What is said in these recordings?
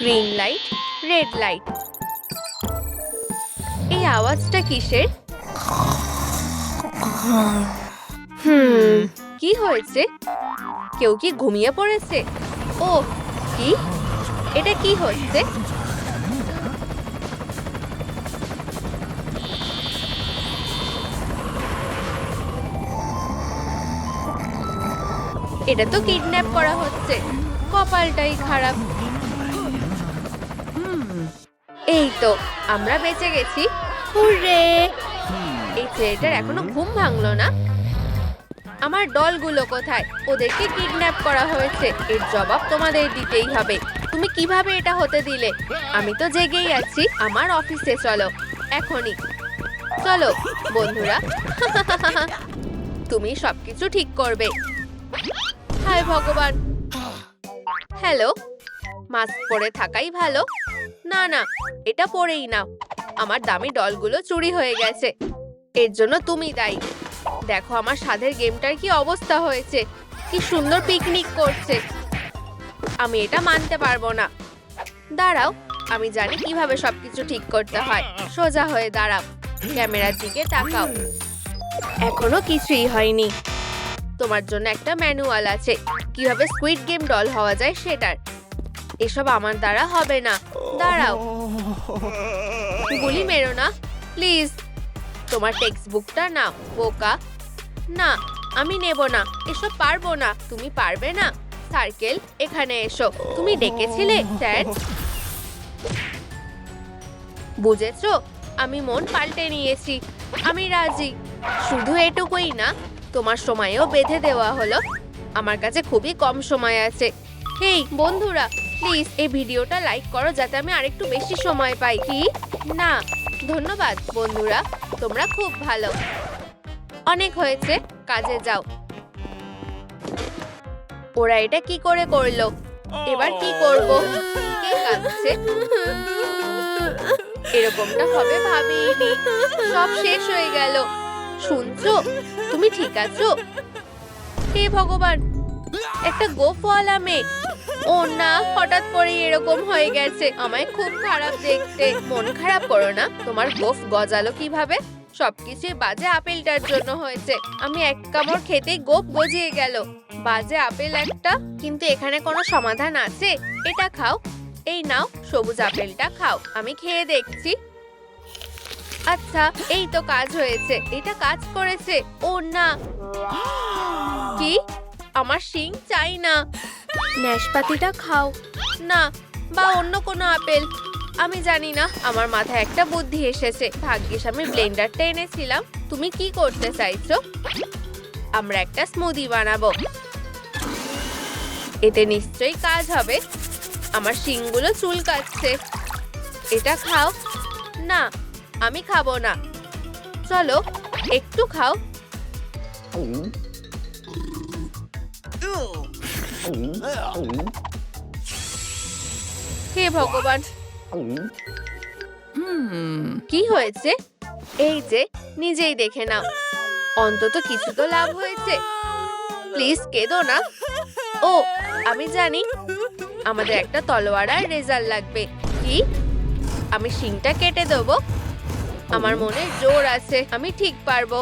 Green light red light এই আওয়াজটা কিসের? হুম, কি হয়েছে? কেউ কি ঘুমিয়ে পড়েছে? ও কি? এটা কি হচ্ছে? এটা তো কিডন্যাপ করা হচ্ছে। কপালটাই খারাপ। এই তো আমরা বেঁচে গেছি। এই ছেলেটার এখনও ঘুম ভাঙলো না। আমার দলগুলো কোথায়? ওদেরকে কিডন্যাপ করা হয়েছে। এর জবাব তোমাদের দিতেই হবে। তুমি কীভাবে এটা হতে দিলে? আমি তো জেগেই আছি। আমার অফিসে চলো। এখনই। চলো, বন্ধুরা। তুমি সবকিছু ঠিক করবে। হায় ভগবান! হ্যালো, মাস্ক পরে থাকাই ভালো। না না, এটা পরেই নাও। আমার দামি ডলগুলো চুরি হয়ে গেছে। এর জন্য তুমি দায়ী। দেখো আমার সাধের গেমটার কি অবস্থা হয়েছে। কি সুন্দর পিকনিক করছে। আমি এটা মানতে পারব না। দাঁড়াও, আমি জানি কীভাবে সবকিছু ঠিক করতে হয়। সোজা হয়ে দাঁড়াও, ক্যামেরার দিকে তাকাও। এখনও কিছুই হয়নি। তোমার জন্য একটা ম্যানুয়াল আছে। কীভাবে স্কুইড গেম ডল হওয়া যায় সেটার। এসব আমার দ্বারা হবে না। দাঁড়াও। গুলি মেরো না। প্লিজ। তোমার টেক্সট বুকটা নাও বোকা। না আমি নেব না। এসব পারব না। তুমি পারবে না। সার্কেল এখানে এসো। তুমি ডেকেছিলে স্যার। বুঝেছ? আমি মন পাল্টে নিয়েছি। আমি রাজি। শুধু এটুকুই না তোমার সময়ও বেঁধে দেওয়া হলো। আমার কাছে খুবই কম সময় আছে। হেই বন্ধুরা প্লিজ এই ভিডিওটা লাইক করো যাতে আমি আরেকটু বেশি সময় পাই। কি? না। ধন্যবাদ, বন্ধুরা। তোমরা খুব ভালো। অনেক হয়েছে। কাজে যাও। ওরা এটা কি করে করল? এবার কি করব? কে কাঁদছে? এরকমটা হবে ভাবিনি। সব শেষ হয়ে গেল। শুনছো? তুমি ঠিক আছো? হে ভগবান! একটা গোফওয়ালা মেয়ে। ও না, হঠাৎ করে এরকম হয়ে গেছে। আমায় খুব খারাপ দেখতে। মন খারাপ করো না, তোমার গোফ গজালো কীভাবে? সবকিছু বাজে আপেলটার জন্য হয়েছে। আমি এক কামড় খেতেই গোপ গজিয়ে গেল। বাজে আপেল একটা, কিন্তু এখানে কোনো সমাধান আছে? এটা খাও। এই নাও, সবুজ আপেলটা খাও। আমি খেয়ে দেখছি। আচ্ছা এই তো কাজ হয়েছে। এটা কাজ করেছে। ও না। কি? আমার শিং চাই না। নাশপাতিটা খাও। না বা অন্য কোনো আপেল। আমি জানি না আমার মাথায় একটা বুদ্ধি এসেছে। ভাগ্যিস আমি ব্লেন্ডারটা এনেছিলাম। তুমি কি করতে চাইছো? আমরা একটা স্মুদি বানাবো। এতে নিশ্চয়ই কাজ হবে। আমার শিংগুলো চুলকাচ্ছে এটা খাও। না আমি খাব না। চলো একটু খাও। হে ভগবান। কি হয়েছে? এই যে নিজেই দেখে নাও। অন্তত কিছু তো লাভ হয়েছে। প্লিজ কেঁদো না। ও আমি জানি। আমাদের একটা তলোয়ার আর রেজাল্ট লাগবে। কি? আমি শিংটা কেটে দেবো? আমার মনে জোর আছে। আমি ঠিক পারব।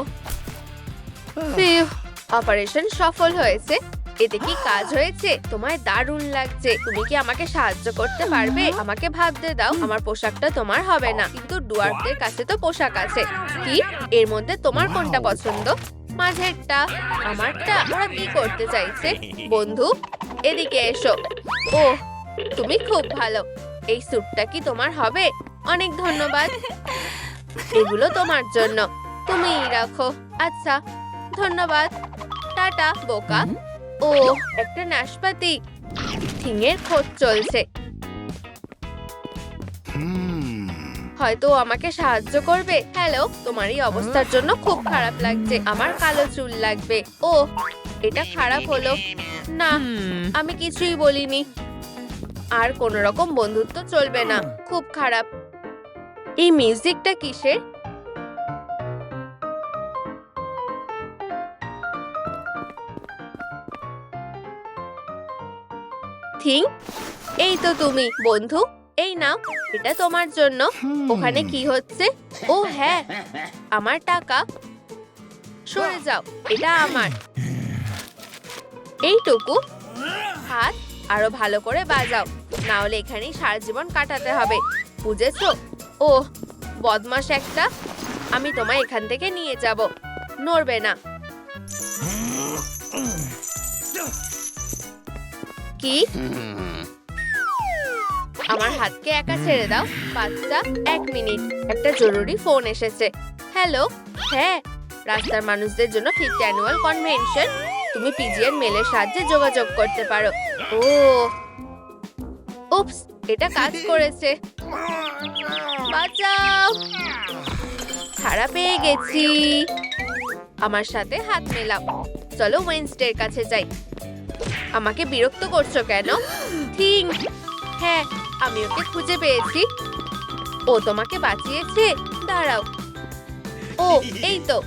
অপারেশন সফল হয়েছে। এতে কি কাজ হয়েছে? তোমায় দারুণ লাগছে। তুমি কি আমাকে সাহায্য করতে পারবে? আমাকে ভাবতে দাও আমার পোশাকটা তোমার হবে না। কিন্তু ডুয়ার্ফদের কাছে তো পোশাক আছে। কি? এর মধ্যে তোমার কোনটা পছন্দ? মাঝেরটা আমারটা ওরা কি করতে চাইছে? বন্ধু এদিকে এসো। ও তুমি খুব ভালো। এই স্যুটটা কি তোমার হবে? অনেক ধন্যবাদ। এগুলো তোমার জন্য। তুমিই রাখো। আচ্ছা ধন্যবাদ। টাটা বোকা। ও একটা নাশপাতি। থিঙের খোঁজ চলছে। হয়তো আমাকে সাহায্য করবে। হ্যালো, তোমার এই অবস্থার জন্য খুব খারাপ লাগছে। আমার কালো চুল লাগবে। ও এটা খারাপ হলো। না, আমি কিছুই বলিনি। আর কোন রকম বন্ধুত্ব চলবে না। খুব খারাপ। এই মিউজিকটা কিসের? থিং এই তো তুমি বন্ধু। এই নাও এটা তোমার জন্য। ওখানে কি হচ্ছে? ও হ্যাঁ আমার টাকা। সরে যাও এটা আমার। এইটুকু। হাত আরও ভালো করে বাজাও না হলে এখানেই সারা জীবন কাটাতে হবে। বুঝেছ? ও বদমাস একটা। আমি তোমায় এখান থেকে নিয়ে যাব। নড়বে না। কি? আমার হাতকে একা ছেড়ে দাও। বাচ্চা, এক মিনিট। একটা জরুরি ফোন এসেছে। হ্যালো? হ্যাঁ রাস্তার মানুষদের জন্য ফিফথ অ্যানুয়াল কনভেনশন। তুমি পিজিএন মেলের সাহায্যে যোগাযোগ করতে পারো। ও। উপস এটা কাজ করেছে। বাঁচাও। ছাড়া পেয়ে গেছি। আমার সাথে হাত মেলাও। চলো ওয়েন্সডের কাছে যাই। আমাকে বিরক্ত করছ কেন? ঠিক। হ্যাঁ আমি ওকে খুঁজে পেয়েছি। ও তোমাকে বাঁচিয়েছে। দাঁড়াও। ও, এই তো।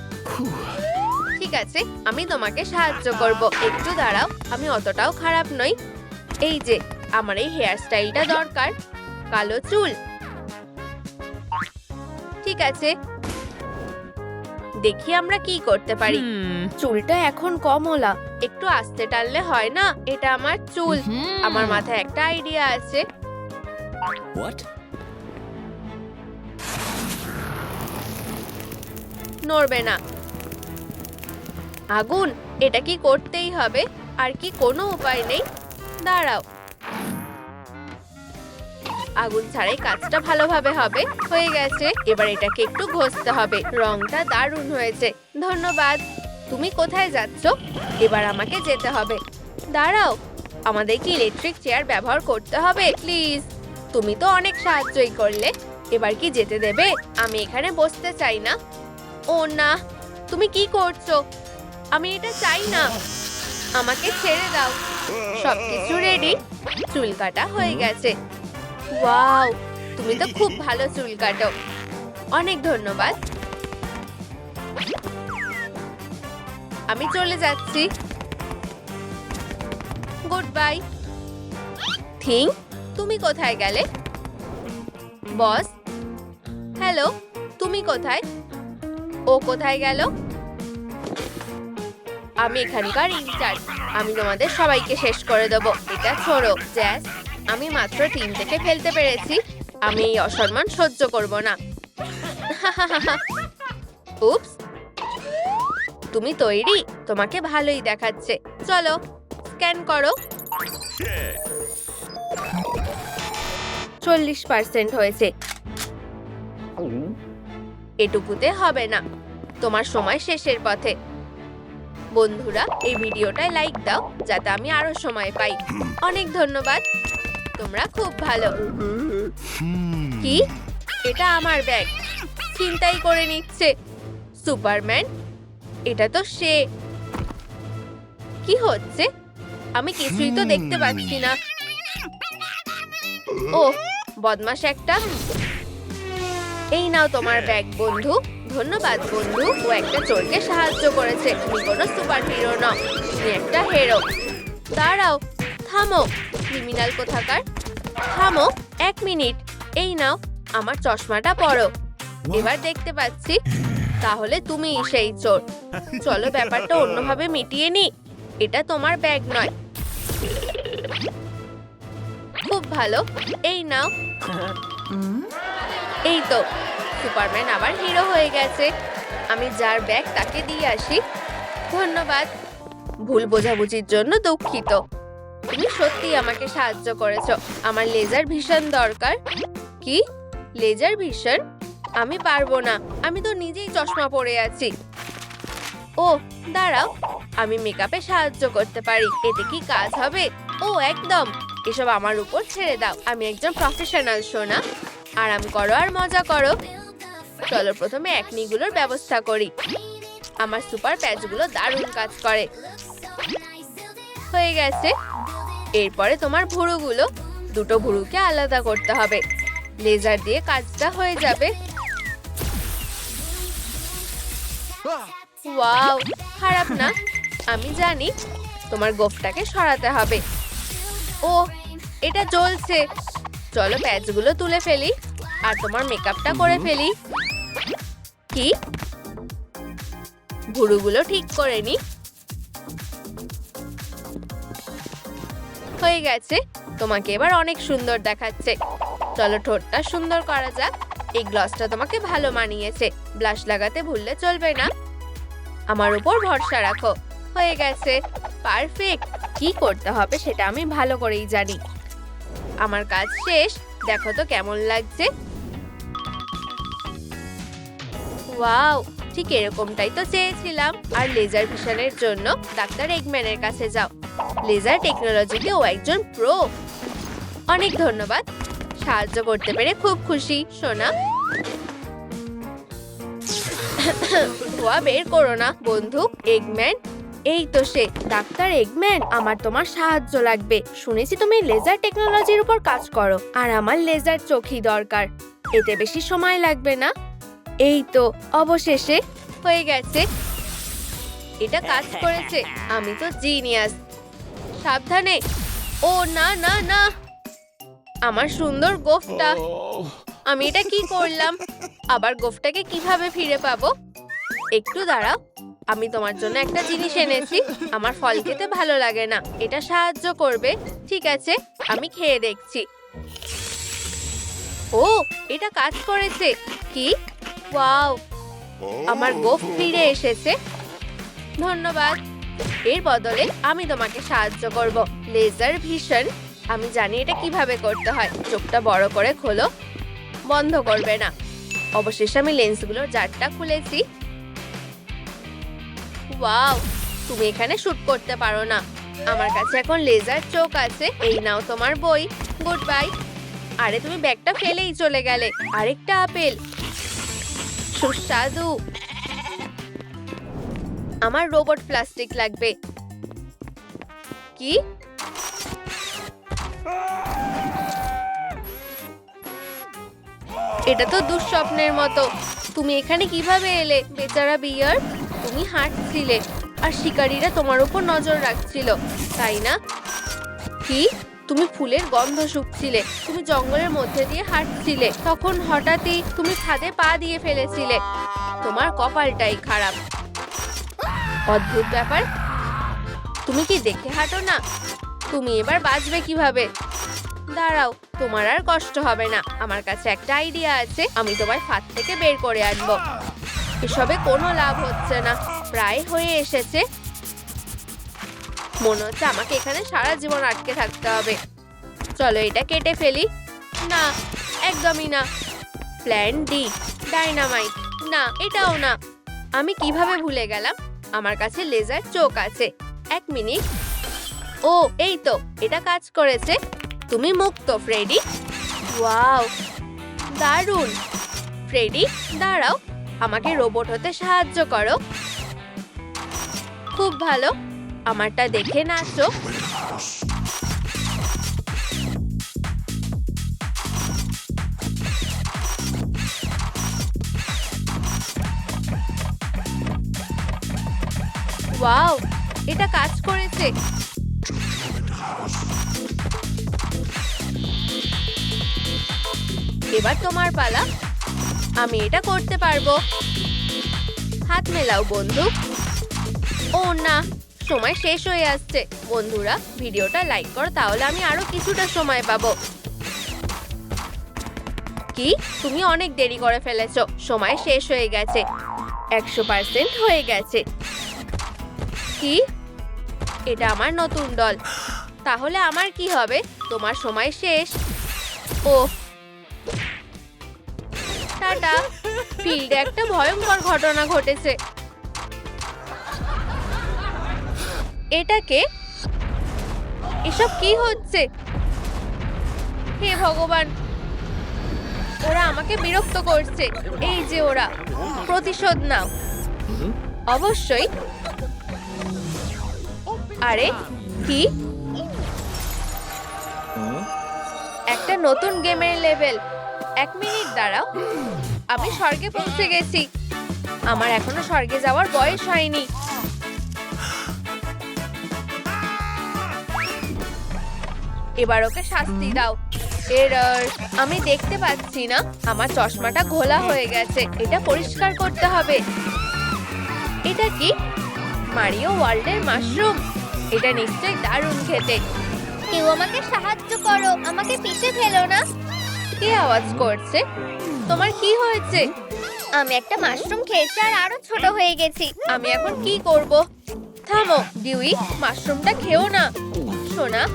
ঠিক আছে, আমি তোমাকে সাহায্য করব। একটু দাঁড়াও, আমি অতটাও খারাপ নই। এই যে, আমার এই হেয়ার স্টাইলটা দরকার। কালো চুল। ঠিক আছে দেখি আমরা কি করতে পারি। চুলটা এখন কমলা একটু আস্তে টানলে হয় না? এটা আমার চুল। আমার মাথায় একটা আইডিয়া আছে। নড়বে না। আগুন এটা কি করতেই হবে? আর কি কোনো উপায় নেই? দাঁড়াও। আগুন ছাড়াই কাজটা ভালোভাবে হবে, হয়ে গেছে। এবার এটাকে একটু ঘষতে হবে। রংটা দারুণ হয়েছে। ধন্যবাদ। তুমি কোথায় যাচ্ছ? এবার আমাকে যেতে হবে। দাঁড়াও। আমাদের কি ইলেকট্রিক চেয়ার ব্যবহার করতে হবে? প্লিজ তুমি তো অনেক সাহায্যই করলে। এবার কি যেতে দেবে? আমি এখানে বসতে চাই না। ও না। তুমি কি করছ? আমি এটা চাই না। আমাকে ছেড়ে দাও। সবকিছু রেডি চুল কাটা হয়ে গেছে। ওয়াও, তুমি তো খুব ভালো চুল কাটো। অনেক ধন্যবাদ। আমি চলে যাচ্ছি। গুড বাই থিং, তুমি কোথায় গেলে? বস। হ্যালো, তুমি কোথায়? ও কোথায় গেল? আমি এখানকার ইনচার্জ। আমি তোমাদের সবাইকে শেষ করে দেবো। এটা ছোড়ো, জ্যাস। আমি মাত্র টিম থেকে ফেলতে পেরেছি। আমি অসম্মান সহ্য করব না। উপস তুমি তৈরি, তোমাকে ভালোই দেখাচ্ছে। চলো, স্ক্যান করো। চল্লিশ পার্সেন্ট হয়েছে। এটুকুতে হবে না। তোমার সময় শেষের পথে। বন্ধুরা, এই ভিডিওটায় লাইক দাও, যাতে আমি আরও সময় পাই। অনেক ধন্যবাদ। তোমরা খুব ভালো। কি? এটা আমার ব্যাগ। চিন্তাই করে নিচ্ছে। সুপারম্যান এটা তো সে। কি হচ্ছে? আমি কিছুই তো দেখতে পাচ্ছি না। ও বদমাস একটা। এই নাও তোমার ব্যাগ বন্ধু। ধন্যবাদ বন্ধু। ও একটা চোরকে সাহায্য করেছে। তুমি কোনো সুপার হিরো নও তুমি একটা হিরো দাঁড়াও। থামো ক্রিমিনাল কোথাকার। থামো এক মিনিট। এই নাও আমার চশমাটা পরো। এবার দেখতে পাচ্ছি তাহলে তুমি সেই চোর। চলো ব্যাপারটা অন্যভাবে মিটিয়ে নি। এটা তোমার ব্যাগ নয়। খুব ভালো। এই নাও। এই তো সুপারম্যান আবার হিরো হয়ে গেছে। আমি যার ব্যাগ তাকে দিয়ে আসি। ধন্যবাদ। ভুল বোঝাবুঝির জন্য দুঃখিত। তুমি সত্যি আমাকে সাহায্য করেছ। আমার লেজার ভিশন দরকার। কি? লেজার ভিশন আমি পারব না। আমি তো নিজেই চশমা পরে আছি। ও, দাঁড়াও। আমি মেকআপে সাহায্য করতে পারি। এতে কি কাজ হবে? ও, একদম। এসব আমার উপর ছেড়ে দাও। আমি একজন প্রফেশনাল সোনা। আরাম করো আর মজা করো। চলো প্রথমে একনিগুলোর ব্যবস্থা করি। আমার সুপার প্যাচগুলো দারুণ কাজ করে। হয়ে গেছে। এরপরে তোমার ভুরুগুলো দুটো ভুরুকে আলাদা করতে হবে। লেজার দিয়ে কাজটা হয়ে যাবে। ওয়াও খারাপ না। আমি জানি তোমার গোফটাকে সরাতে হবে। ও এটা জ্বলছে। চলো প্যাচগুলো তুলে ফেলি আর তোমার মেকআপটা করে ফেলি। কি? ভুরুগুলো ঠিক করে নি। হয়ে গেছে। তোমাকে এবার অনেক সুন্দর দেখাচ্ছে। চলো ঠোঁটটা সুন্দর করা যাক। এই গ্লসটা তোমাকে ভালো মানিয়েছে। ব্লাশ লাগাতে ভুললে চলবে না। আমার উপর ভরসা রাখো। হয়ে গেছে। পারফেক্ট কি করতে হবে সেটা আমি ভালো করেই জানি। আমার কাজ শেষ। দেখো তো কেমন লাগছে। ঠিক এরকমটাই তো চেয়েছিলাম। আর লেজার ভিশনের জন্য ডাক্তার এগম্যানের কাছে যাও। লেজার টেকনোলজিতে ও একজন প্রো অনেক ধন্যবাদ। সাহায্য করতে পেরে খুব খুশি, সোনা। ধোয়া বের করো না, বন্ধু। এগম্যান এই তো সে। ডাক্তার এগম্যান আমার তোমার সাহায্য লাগবে। শুনেছি তুমি লেজার টেকনোলজির উপর কাজ করো। আর আমার লেজার চোখই দরকার। এতে বেশি সময় লাগবে না। এই তো অবশেষে হয়ে গেছে। এটা কাজ করেছে। আমি তো জিনিয়াস। সাবধানে। ও, না না না। আমার সুন্দর গোফটা। আমি এটা কি করলাম? আবার গোফটাকে কীভাবে ফিরে পাবো? একটু দাঁড়াও। আমি তোমার জন্য একটা জিনিস এনেছি। আমার ফল খেতে ভালো লাগে না। এটা সাহায্য করবে। ঠিক আছে, আমি খেয়ে দেখছি। ও, এটা কাজ করেছে। কি? ওয়াও আমার গোফ ফিরে এসেছে। ধন্যবাদ। এর বদলে আমি তোমাকে সাহায্য করব। Laser vision. আমি জানি এটা কীভাবে করতে হয়। চোখটা বড় করে খোলো। বন্ধ করবে না। অবশেষে আমি লেন্সগুলোর জারটা খুলেছি। ওয়াও তুমি এখানে শুট করতে পারো না। আমার কাছে এখন লেজার চোখ আছে। এই নাও তোমার বই। Good bye. আরে তুমি ব্যাগটা ফেলেই চলে গেলে। আরেকটা আপেল। সুস্বাদু। আমার রোবট প্লাস্টিক লাগবে। কি? এটা তো দুঃস্বপ্নের মতো। তুমি এখানে কীভাবে এলে, বেচারা বিয়ার? তুমি হাঁটছিলে, আর শিকারীরা তোমার উপর নজর রাখছিল, তাই না? কি? তুমি ফুলের গন্ধ শুকছিলে, তুমি জঙ্গলের মধ্যে দিয়ে হাঁটছিলে, তখন হঠাৎই তুমি ছাদে পা দিয়ে ফেলেছিলে। তোমার কপালটাই খারাপ। অদ্ভুত ব্যাপার। তুমি কি দেখে হাঁটো না? তুমি এবার বাঁচবে কীভাবে? দাঁড়াও, তোমার আর কষ্ট হবে না। আমার কাছে একটা আইডিয়া আছে, আমি তোমায় ফাঁদ থেকে বের করে আনব। এসবে কোনো লাভ হচ্ছে না। প্রায় হয়ে এসেছে। মনে হচ্ছে আমাকে এখানে সারা জীবন আটকে থাকতে হবে। চলো এটা কেটে ফেলি। না, একদমই না। প্ল্যান ডি ডাইনামাইট না, এটাও না। আমি কীভাবে ভুলে গেলাম? আমার কাছে লেজার চোখ আছে। এক মিনিট। ও, এই তো, এটা কাজ করেছে। তুমি মুক্ত ফ্রেডি ওয়াও, দারুণ। ফ্রেডি দাঁড়াও। আমাকে রোবট হতে সাহায্য করো। খুব ভালো। আমারটা দেখে নাচো। ওয়াও, এটা কাজ করেছে। এবার তোমার পালা। আমি এটা করতে পারব। হাত মেলাও, বন্ধু। ও না। সময় শেষ হয়ে আসছে। বন্ধুরা, ভিডিওটা লাইক করো, তাহলে আমি আরও কিছুটা সময় পাবো। কি? তুমি অনেক দেরি করে ফেলেছো। সময় শেষ হয়ে গেছে। একশো পার্সেন্ট হয়ে গেছে। কি? এটা আমার নতুন দল। তাহলে আমার কি হবে? তোমার সময় শেষ। ও টাটা। ফিল্ডে একটা ভয়ঙ্কর ঘটনা ঘটেছে। এটাকে? এসব কি হচ্ছে? হে ভগবান, ওরা আমাকে বিরক্ত করছে। এই যে ওরা, প্রতিশোধ নাও। অবশ্যই। আরে, কি? একটা নতুন গেমের লেভেল। এক মিনিট দাঁড়াও। আমি স্বর্গে পৌঁছে গেছি। আমার এখনও স্বর্গে যাওয়ার বয়স হয়নি। এবার ওকে শাস্তি দাও। এরর আমি দেখতে পাচ্ছি না, আমার চশমাটা ঘোলা হয়ে গেছে, এটা পরিষ্কার করতে হবে। এটা কি? মারিও ওয়ার্ল্ডের মাশরুম। এটা নিশ্চয়ই দারুণ খেতে। কেউ আমাকে সাহায্য করো, আমাকে পিষে ফেলো না। কে আওয়াজ করছে? তোমার কি হয়েছে? আমি একটা মাশরুম খেয়েছি আর আরও ছোট হয়ে গেছি। আমি এখন কি করব? থামো, ডিউই, মাশরুমটা খেও না। সোনা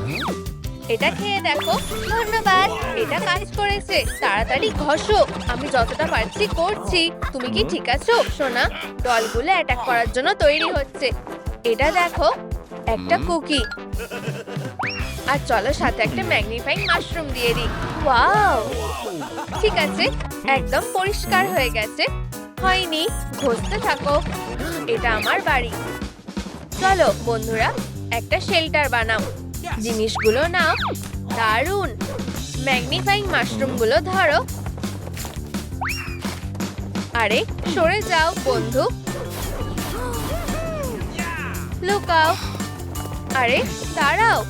এটা খেয়ে দেখো। ধন্যবাদ। এটা কাজ করেছে। তাড়াতাড়ি ঘষো। আমি যতটা পারছি করছি। তুমি কি ঠিক আছো সোনা? দলগুলো অ্যাটাক করার জন্য তৈরি হচ্ছে। এটা দেখো একটা কুকি। আর চলো সাথে একটা ম্যাগনিফাইং মাশরুম দিয়ে দিই। ওয়াও! ঠিক আছে একদম পরিষ্কার হয়ে গেছে। হয়নি ঘষতে থাকো। এটা আমার বাড়ি। চলো বন্ধুরা একটা শেল্টার বানাও। জিনিসগুলো নাও। দারুণ ম্যাগনিফাইং মাশরুমগুলো ধরো। আরে, সরে যাও, বন্ধু। লুকাও। আরে, দাঁড়াও।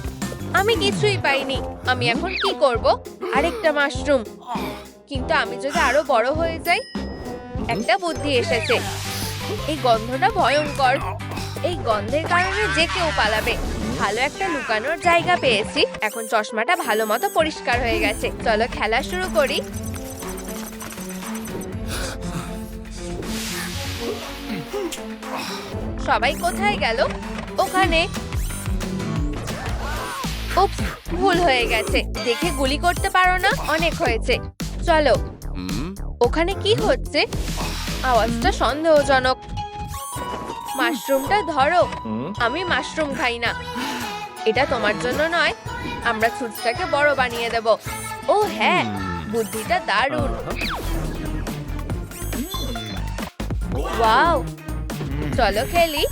আমি কিছুই পাইনি। আমি এখন কি করব? আরেকটা মাশরুম। কিন্তু আমি যদি আরও বড় হয়ে যাই, একটা বুদ্ধি এসেছে। এই গন্ধটা ভয়ঙ্কর। এই গন্ধের কারণে যে কেউ পালাবে। ভালো একটা লুকানোর জায়গা পেয়েছি। এখন চশমাটা ভালো মতো পরিষ্কার হয়ে গেছে। চলো খেলা শুরু করি। সবাই কোথায় গেল? ওখানে। উপস ভুল হয়ে গেছে। দেখে গুলি করতে পারো না? অনেক হয়েছে। চলো? ওখানে কি হচ্ছে? আওয়াজটা সন্দেহজনক। মাশরুমটা ধরো আমি মাশরুম খাই না। এটা তোমার জন্য নয় আমরা ছুটটাকে বড় বানিয়ে দেব। ও হ্যাঁ বুদ্ধিটা দারুণ। ওয়াও। চলো খেলি।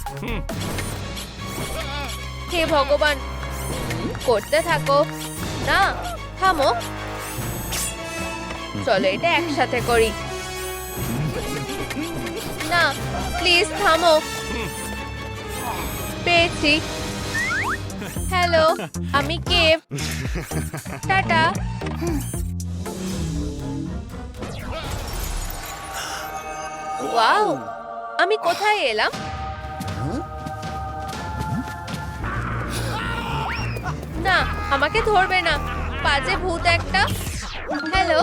হে ভগবান করতে থাকো। না থামো। চলো এটা একসাথে করি। না প্লিজ থামো। পেয়েছি। হ্যালো আমি কেভ। টাটা। ওয়াও আমি কোথায় এলাম? না, আমাকে ধরবে না। বাজে ভূত একটা। হ্যালো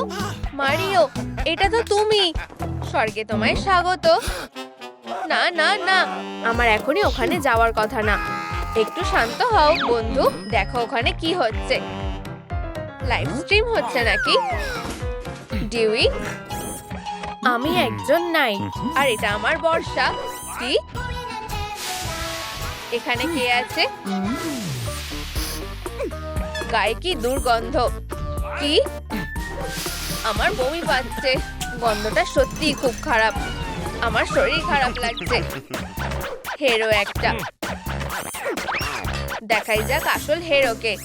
মারিও, এটা তো তুমি। স্বর্গে তোমায় স্বাগত। না না না। আমার এখনই ওখানে যাওয়ার কথা না। একটু শান্ত হও, বন্ধু। দেখো ওখানে কি হচ্ছে। লাইভ স্ট্রিম হচ্ছে নাকি? ডিউই? আমি একজন নাই আর এটা আমার বর্ষা। কি? এখানে কে আছে? গায়ে কি দুর্গন্ধ। কি? আমার বমি পাচ্ছে। গন্ধটা সত্যিই খুব খারাপ। আমার শরীর খারাপ লাগছে। হেরো একটা। দেখাই যাক আসল হেরোকে।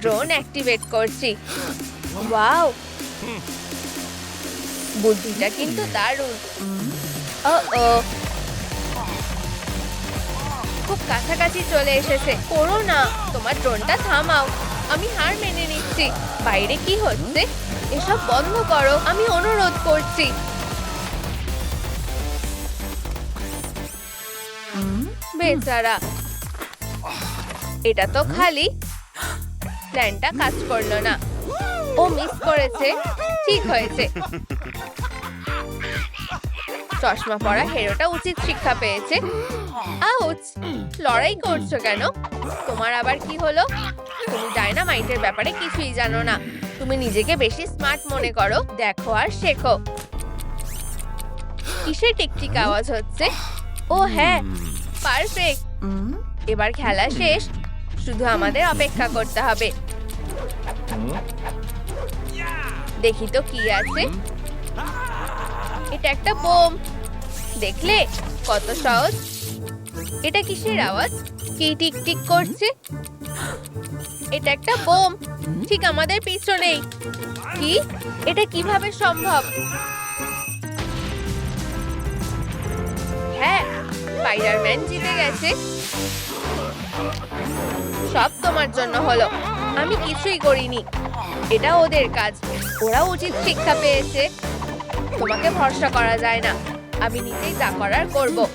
ড্রোন অ্যাক্টিভেট করছি। ওয়াও। বুদ্ধিটা কিন্তু দারুণ। ও ও খুব কাছাকাছি চলে এসেছে। করো না। তোমার ড্রোনটা থামাও। আমি হার মেনে নিচ্ছি। বাইরে কি হচ্ছে? এসব বন্ধ করো। আমি অনুরোধ করছি। বেচারা। এটা তো খালি। প্ল্যানটা কাজ করল না। ও মিস করেছে, ঠিক হয়েছে। চশমা পরা হেরোটা উচিত শিক্ষা পেয়েছে। আউচ, লড়াই করছ কেন? তোমার আবার কি হলো? তুমি ডায়নামাইটের ব্যাপারে কিছুই জানো না। তুমি নিজেকে বেশি স্মার্ট মনে করো, দেখো আর শেখো। কিসের টিকটিক আওয়াজ হচ্ছে? ও হ্যাঁ পারফেক্ট এবার খেলা শেষ। শুধু আমাদের অপেক্ষা করতে হবে। দেখি তো কি আছে। এটা একটা বোম। দেখলে কত সহজ। এটা কিসের আওয়াজ? কি টিক টিক করছে? এটা একটা বোম। ঠিক আমাদের পিছনেই। কি? এটা কীভাবে সম্ভব? স্পাইডারম্যান জিতে গেছে। সব তোমার জন্য হলো। আমি কিছুই করিনি। এটা ওদের কাজ। ওরা উচিত শিক্ষা পেয়েছে। তোমাকে ভরসা করা যায় না। আমি নিজেই যা করার করব।